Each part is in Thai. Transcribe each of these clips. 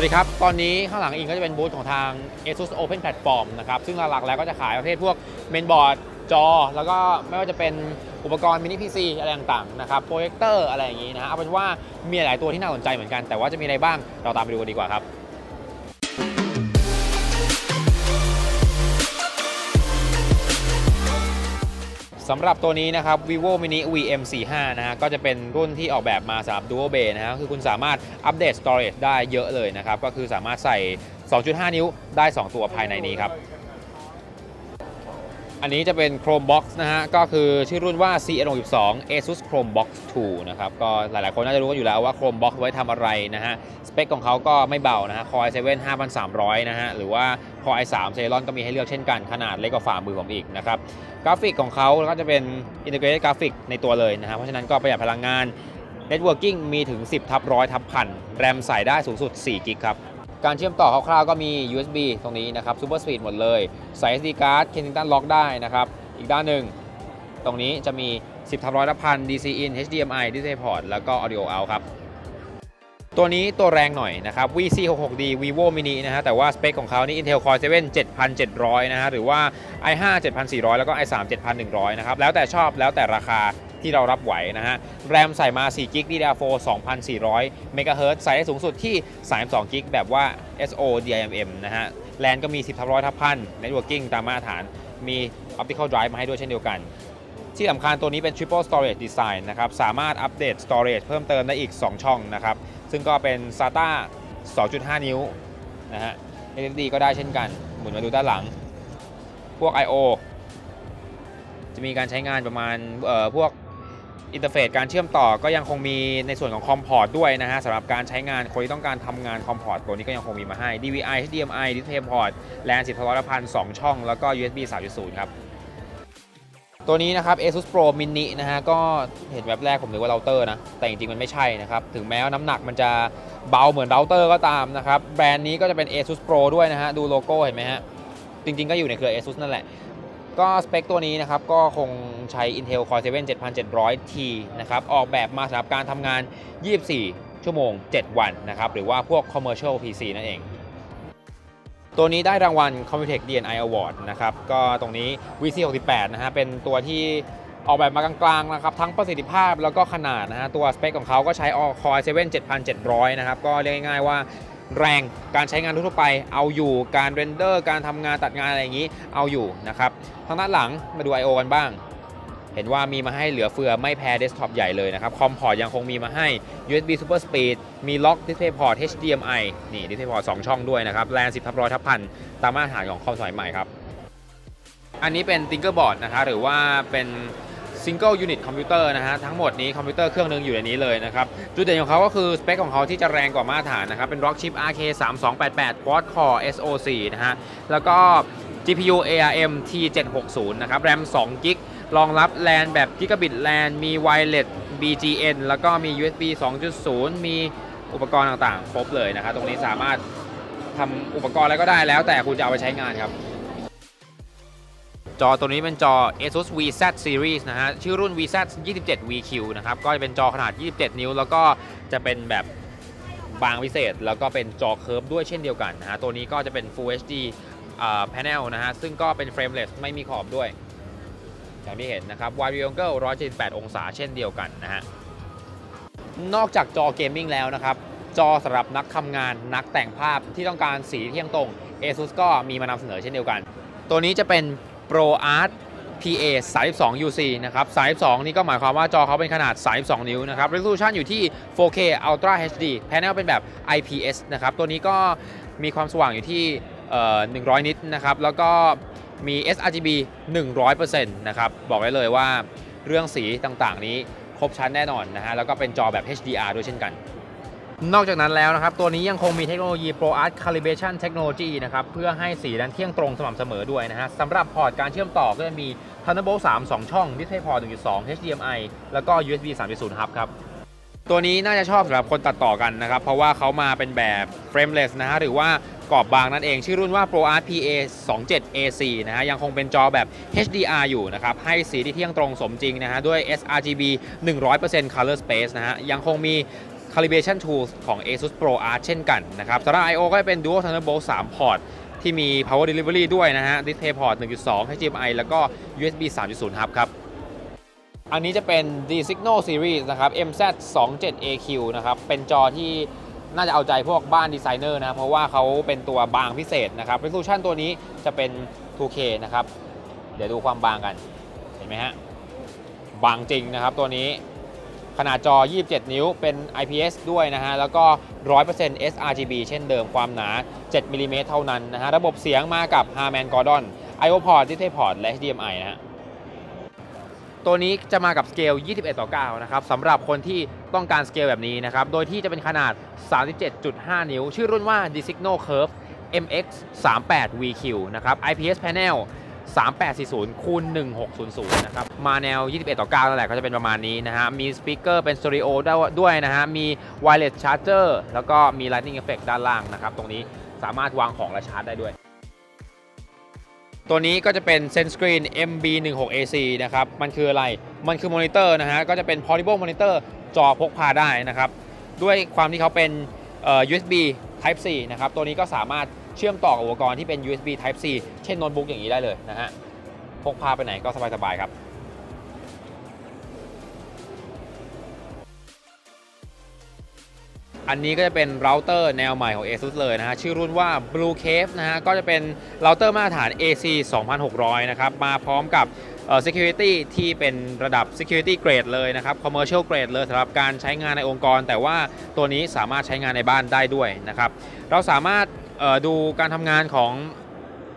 วัสดีครับ ตอนนี้ข้างหลังอิงก็จะเป็นบูธของทาง ASUS Open Platform นะครับ ซึ่งหลักๆ แล้วก็จะขายประเภทพวกเมนบอร์ด จอ แล้วก็ไม่ว่าจะเป็นอุปกรณ์มินิพีซีอะไรต่างๆ นะครับ โปรเจคเตอร์อะไรอย่างนี้นะฮะเอาเป็นว่ามีหลายตัวที่น่าสนใจเหมือนกัน แต่ว่าจะมีอะไรบ้าง เราตามไปดูกันดีกว่าครับ สำหรับตัวนี้นะครับ vivo mini vm45 นะฮะก็จะเป็นรุ่นที่ออกแบบมาสำหรับ dual bay นะฮะคือคุณสามารถอัปเดต storage ได้เยอะเลยนะครับ ก็คือสามารถใส่ 2.5 นิ้วได้ 2 ตัวภายในนี้ครับ อันนี้จะเป็น Chromebox นะฮะ ก็คือชื่อรุ่นว่า CN62 ASUS Chromebox 2 นะครับ ก็หลายๆ คนน่าจะรู้กันอยู่แล้วว่า Chromebox ไว้ทำอะไรนะฮะ สเปคของเขาก็ไม่เบานะฮะ Core i7 5300 นะฮะ หรือว่า Core i3 Celeron ก็มีให้เลือกเช่นกัน ขนาดเล็กกว่าฝ่ามือผมอีกนะครับ กราฟิกของเขาก็จะเป็น Integrated Graphic ในตัวเลยนะฮะ เพราะฉะนั้นก็ประหยัดพลังงาน Networking มีถึง 10 ทับร้อยทับพัน แรมใส่ได้สูงสุด4กิกครับ การเชื่อมต่อคร่าวๆก็มี USB ตรงนี้นะครับ Super Speed หมดเลยใส่ SD card Kensington Lock ได้นะครับ อีกด้านหนึ่ง ตรงนี้จะมี 10ทับร้อยละพัน DC in HDMI DisplayPort แล้วก็ Audio out ครับ ตัวนี้ตัวแรงหน่อยนะครับ VC66D Vivo Mini นะฮะแต่ว่าสเปคของเขานี่ Intel Core 7 7700 นะฮะหรือว่า i5 7400 แล้วก็ i3 7100 นะครับ แล้วแต่ชอบแล้วแต่ราคา ที่เรารับไหวนะฮะ แรมใส่มา4 g b DDR4 2400 MHz ใส่ได้สูงสุดที่ 32 g b แบบว่า SO DIMM นะฮะ แลนก็มี 10ทับร้อยทับพัน Networking ตามมาตรฐาน มี Optical Drive มาให้ด้วยเช่นเดียวกันที่สำคัญตัวนี้เป็น Triple Storage Design นะครับ สามารถอัปเดต Storage เพิ่มเติมได้อีก 2 ช่องนะครับ ซึ่งก็เป็น SATA 2.5 นิ้วนะฮะ SSD ก็ได้เช่นกัน หมุนมาดูด้านหลัง พวก I/O จะมีการใช้งานประมาณเอ่อพวก อินเทอร์เฟซการเชื่อมต่อก็ยังคงมีในส่วนของคอมพอร์ตด้วยนะฮะสำหรับการใช้งานคนที่ต้องการทำงานคอมพอร์ตตัวนี้ก็ยังคงมีมาให้ DVI HDMI DisplayPort แลน10ทรพัน2ช่อง แล้วก็ USB 3.0 ครับตัวนี้นะครับ ASUS Pro Mini นะฮะก็เห็นแบบแรกผมนึกว่าเราเตอร์นะ แต่จริงๆ มันไม่ใช่นะครับ ถึงแม้ว่าน้ำหนักมันจะเบาเหมือนเราเตอร์ก็ตามนะครับ แบรนด์นี้ก็จะเป็น ASUS Pro ด้วยนะฮะ ดูโลโก้เห็นไหมฮะ จริงๆ ก็อยู่ในเครือ ASUS นั่นแหละ ก็สเปคตัวนี้นะครับก็คงใช้ Intel Core 7 7700T นะครับออกแบบมาสำหรับการทำงาน 24 ชั่วโมง 7 วันนะครับหรือว่าพวก Commercial PC นั่นเอง ตัวนี้ได้รางวัล Computex DNI Award นะครับก็ตรงนี้ VC68 นะฮะเป็นตัวที่ออกแบบมากลางๆนะครับทั้งประสิทธิภาพแล้วก็ขนาดนะฮะตัวสเปคของเขาก็ใช้ Core i7 7700 นะครับก็เรียกง่ายๆว่า แรงการใช้งานทั่วไปเอาอยู่การเรนเดอร์การทำงานตัดงานอะไรอย่างนี้เอาอยู่นะครับทางด้านหลังมาดู I/O กันบ้างเห็นว่ามีมาให้เหลือเฟือไม่แพ้เดสก์ท็อปใหญ่เลยนะครับ คอมพอร์ตยังคงมีมาให้ USB Super Speed มีล็อก DisplayPort HDMI นี่ DisplayPort 2ช่องด้วยนะครับแรง10ทับร้อยทับพันตามมาตรฐานของคอมสมัยใหม่ครับ อันนี้เป็น Tinkerboard นะฮะหรือว่าเป็น Single Unit Computer นะฮะทั้งหมดนี้คอมพิวเตอร์เครื่องหนึงอยู่ในนี้เลยนะครับ จุดเด่นของเขาก็คือสเปคของเขาที่จะแรงกว่ามาตรฐานนะครับ เป็น Rock Chip RK 3288 Quad Core SoC นะฮะแล้วก็ GPU ARM T760 นะครับ RAM 2 g b รองรับ LAN แบบ Gigabit LAN มี Wireless BGN แล้วก็มี USB 2.0 มีอุปกรณ์ต่างๆ ครบเลยนะครับตรงนี้สามารถทำอุปกรณ์อะไรก็ได้แล้วแต่คุณจะเอาไปใช้งานครับ จอตัวนี้เป็นจอ ASUS VZ Series นะฮะ ชื่อรุ่น VZ 27 VQ นะครับ ก็จะเป็นจอขนาด 27 นิ้ว แล้วก็จะเป็นแบบบางพิเศษ แล้วก็เป็นจอเคิร์ฟด้วยเช่นเดียวกันนะฮะ ตัวนี้ก็จะเป็น Full HD panel นะฮะ ซึ่งก็เป็น frameless ไม่มีขอบด้วย อย่างที่เห็นนะครับ wide angle 178 องศาเช่นเดียวกันนะฮะ นอกจากจอเกมมิ่งแล้วนะครับ จอสำหรับนักทำงานนักแต่งภาพที่ต้องการสีเที่ยงตรง ASUS ก็มีมานำเสนอเช่นเดียวกัน ตัวนี้จะเป็น Pro Art PA 32 UC นะครับ32 นี่ก็หมายความว่าจอเขาเป็นขนาด 32 นิ้วนะครับ resolution อยู่ที่ 4K Ultra HD panel เป็นแบบ IPS นะครับ ตัวนี้ก็มีความสว่างอยู่ที่ 100 นิตนะครับ แล้วก็มี sRGB 100%นะครับ บอกได้เลยว่าเรื่องสีต่างๆนี้ครบชั้นแน่นอนนะฮะ แล้วก็เป็นจอแบบ HDR ด้วยเช่นกัน นอกจากนั้นแล้วนะครับ ตัวนี้ยังคงมีเทคโนโลยี Pro Art Calibration Technology นะครับ เพื่อให้สีนั้นเที่ยงตรงสม่ำเสมอด้วยนะฮะสำหรับพอร์ตการเชื่อมต่อก็จะมี Thunderbolt 3 2 ช่อง DisplayPort 1.2 HDMI แล้วก็ USB 3.0 Hub ครับตัวนี้น่าจะชอบสำหรับคนตัดต่อกันนะครับ เพราะว่าเขามาเป็นแบบ frameless นะฮะหรือว่ากรอบบางนั่นเอง ชื่อรุ่นว่า Pro Art PA 27 AC นะฮะยังคงเป็นจอแบบ HDR อยู่นะครับ ให้สีที่เที่ยงตรงสมจริงนะฮะด้วย sRGB 100% color space นะฮะยังคงมี calibration tools ของ ASUS Pro Art เช่นกันนะครับสำหรับ I/O ก็จะเป็น Dual Thunderbolt 3พอร์ตที่มี power delivery ด้วยนะฮะ display port 1.2 HDMI แล้วก็ USB 3.0 hub ครับอันนี้จะเป็น D Signal Series นะครับ MZ 27 AQ นะครับ เป็นจอที่น่าจะเอาใจพวกบ้านดีไซเนอร์นะ เพราะว่าเขาเป็นตัวบางพิเศษนะครับ resolution ตัวนี้จะเป็น 2K นะครับ เดี๋ยวดูความบางกัน เห็นไหมฮะ บางจริงนะครับตัวนี้ ขนาดจอ 27 นิ้ว เป็น IPS ด้วยนะฮะ แล้วก็ 100% sRGB เช่นเดิม ความหนา 7มิลลิเมตรเท่านั้นนะฮะ ระบบเสียงมากับ Harman Kardon I/O port Display port และ HDMI นะฮะ ตัวนี้จะมากับสเกล 21 ต่อ 9 นะครับ สำหรับคนที่ต้องการสเกลแบบนี้นะครับ โดยที่จะเป็นขนาด 37.5 นิ้ว ชื่อรุ่นว่า Designal Curve MX 38 VQ นะครับ IPS panel 3840คูณ1600นะครับมาแนว 21 ต่อ9นั่นแหละก็จะเป็นประมาณนี้นะฮะ มีสปีกเกอร์เป็นสตอริโอด้วยนะฮะ มี wireless charger แล้วก็มี lightning effect ด้านล่างนะครับ ตรงนี้สามารถวางของและชาร์จได้ด้วย ตัวนี้ก็จะเป็น Senscreen MB16AC นะครับ มันคืออะไร มันคือมอนิเตอร์นะฮะ ก็จะเป็น portable monitor จอพกพาได้นะครับ ด้วยความที่เขาเป็นเอ่อ USB Type C นะครับตัวนี้ก็สามารถเชื่อมต่อกับอุปกรณ์ที่เป็น USB Type C เช่นโน้ตบุ๊กอย่างนี้ได้เลยนะฮะพกพาไปไหนก็สบายๆครับ อันนี้ก็จะเป็นเราเตอร์แนวใหม่ของ ASUS เลยนะฮะ ชื่อรุ่นว่า Blue Cave นะฮะ ก็จะเป็นเราเตอร์มาตรฐาน AC 2600 นะครับ มาพร้อมกับเอ่อ security ที่เป็นระดับ security grade เลยนะครับ commercial grade เลยสำหรับการใช้งานในองค์กร แต่ว่าตัวนี้สามารถใช้งานในบ้านได้ด้วยนะครับ เราสามารถเอ่อดูการทำงานของ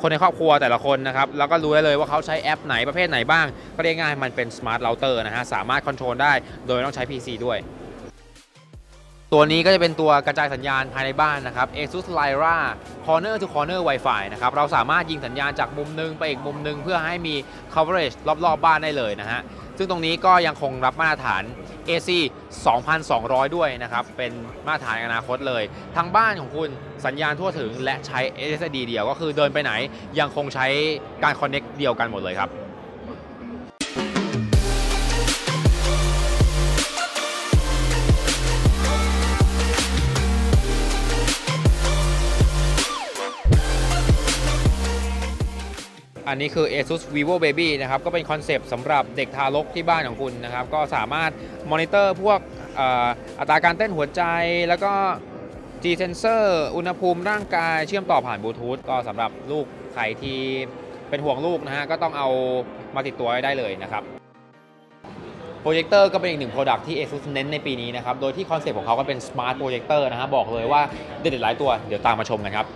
คนในครอบครัวแต่ละคนนะครับ แล้วก็รู้ได้เลยว่าเขาใช้แอปไหนประเภทไหนบ้าง ก็เรียกง่ายมันเป็น smart router นะฮะ สามารถคอนโทรลได้โดยไม่ต้องใช้ PC ด้วย ตัวนี้ก็จะเป็นตัวกระจายสัญญาณภายในบ้านนะครับ ASUS Lyra Corner to Corner Wi-Fi นะครับ เราสามารถยิงสัญญาณจากมุมหนึงไปอีกมุมหนึง เพื่อให้มี coverage รอบๆบบ้านได้เลยนะฮะ ซึ่งตรงนี้ก็ยังคงรับมาตรฐาน AC 2200 ด้วยนะครับ เป็นมาตรฐานอนาคตเลย ทางบ้านของคุณสัญญาณทั่วถึงและใช้ SSD เดียวก็คือเดินไปไหนยังคงใช้การ connect เดียวกันหมดเลยครับ อันนี้คือ ASUS Vivo Baby นะครับ ก็เป็นคอนเซปต์สำหรับเด็กทารกที่บ้านของคุณนะครับ ก็สามารถมอนิเตอร์พวกอ,อัตราการเต้นหัวใจ แล้วก็ G sensor อุณหภูมิร่างกายเชื่อมต่อผ่านบลูทูธก็สำหรับลูกใครที่เป็นห่วงลูกนะฮะ ก็ต้องเอามาติดตัวไว้ได้เลยนะครับโปรเจคเตอร์ก็เป็นอีกหนึ่ง Product ที่ ASUS เน้นในปีนี้นะครับ โดยที่คอนเซปต์ของเขาก็เป็น Smart Projector นะฮะบอกเลยว่าเด็ดๆหลายตัว เดี๋ยวตามมาชมกันครับ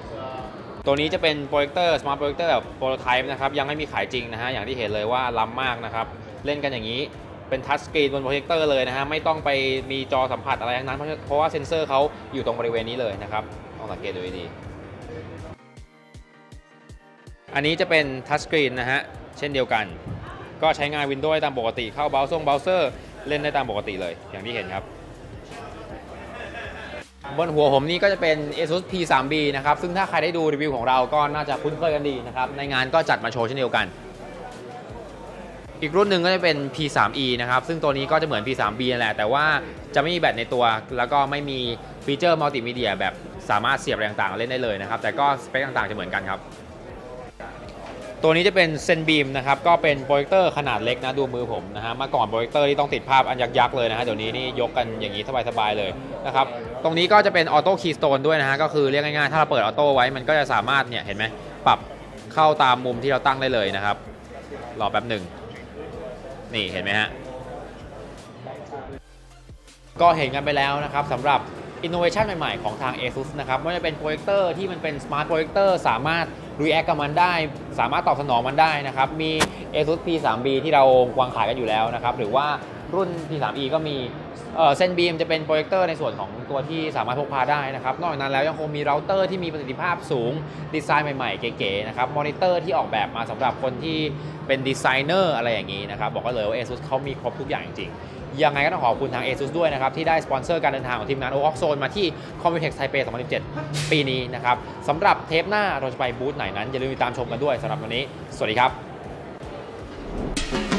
ตัวนี้จะเป็นโปรเจคเตอร์ Smart Projector แบบโปรโตไทป์นะครับยังไม่มีขายจริงนะฮะอย่างที่เห็นเลยว่าล้ำมากนะครับเล่นกันอย่างนี้เป็นทัชสกรีนบนโปรเจคเตอร์เลยนะฮะไม่ต้องไปมีจอสัมผัสอะไรทั้งนั้นเพราะเพราะว่าเซ็นเซอร์เขาอยู่ตรงบริเวณนี้เลยนะครับลองสังเกตดูดีอันนี้จะเป็นทัชสกรีนนะฮะเช่นเดียวกัน ก็ใช้งาน Windows ตามปกติเข้าเบราว์ซงเบราว์เซอร์เล่นได้ตามปกติเลยอย่างที่เห็นครับ บนหัวผมนี่ก็จะเป็น ASUS P3B นะครับ ซึ่งถ้าใครได้ดูรีวิวของเราก็น่าจะคุ้นเคยกันดีนะครับ ในงานก็จัดมาโชว์เช่นเดียวกัน อีกรุ่นหนึ่งก็จะเป็น P3E นะครับ ซึ่งตัวนี้ก็จะเหมือน P3B นั่นแหละ แต่ว่าจะไม่มีแบตในตัว แล้วก็ไม่มีฟีเจอร์มัลติมีเดียแบบสามารถเสียบอะไรต่างๆเล่นได้เลยนะครับ แต่ก็สเปคต่างๆจะเหมือนกันครับ ตัวนี้จะเป็นเซนบีมนะครับก็เป็นโปรเจคเตอร์ขนาดเล็กนะดูมือผมนะฮะมื่อก่อนโปรเจคเตอร์ที่ต้องติดภาพอันยักษ์ๆเลยนะฮะเดี๋ยวนี้นี่ยกกันอย่างนี้สบายๆเลยนะครับตรงนี้ก็จะเป็นออโต้คีย์สโตนด้วยนะฮะก็คือเรียกง่ายๆถ้าเราเปิดออโต้ไว้มันก็จะสามารถเนี่ยเห็นไหมปรับเข้าตามมุมที่เราตั้งได้เลยนะครับรอแป๊บหนึ่งนี่เห็นไหมฮะก็เห็นกันไปแล้วนะครับสำหรับ Innovation ใหม่ๆ ของทาง ASUS นะครับไม่ว่าจะเป็นโปรเจคเตอร์ที่มันเป็น Smart Projector สามารถ React กับมันได้ สามารถตอบสนองมันได้นะครับ มี ASUS P3B ที่เราวางขายกันอยู่แล้วนะครับ หรือว่ารุ่น P3E ก็มีเซนบีมจะเป็นโปรเจคเตอร์ในส่วนของตัวที่สามารถพกพาได้นะครับ นอกจากนั้นแล้วยังคงมีเราเตอร์ที่มีประสิทธิภาพสูง ดีไซน์ใหม่ๆ เก๋ๆนะครับ มอนิเตอร์ที่ออกแบบมาสำหรับคนที่เป็นดีไซเนอร์อะไรอย่างนี้นะครับ บอกกันเลยว่า ASUS เขามีครบทุกอย่างจริง ยังไงก็ต้องขอบคุณทาง ASUS ด้วยนะครับ ที่ได้สปอนเซอร์การเดินทางของทีมงาน o o x Zone มาที่ Computex Taipei 2017 ปีนี้นะครับสำหรับเทปหน้าเราจะไปบูธไหนนั้น อย่าลืมติดตามชมกันด้วยสำหรับวันนี้ สวัสดีครับ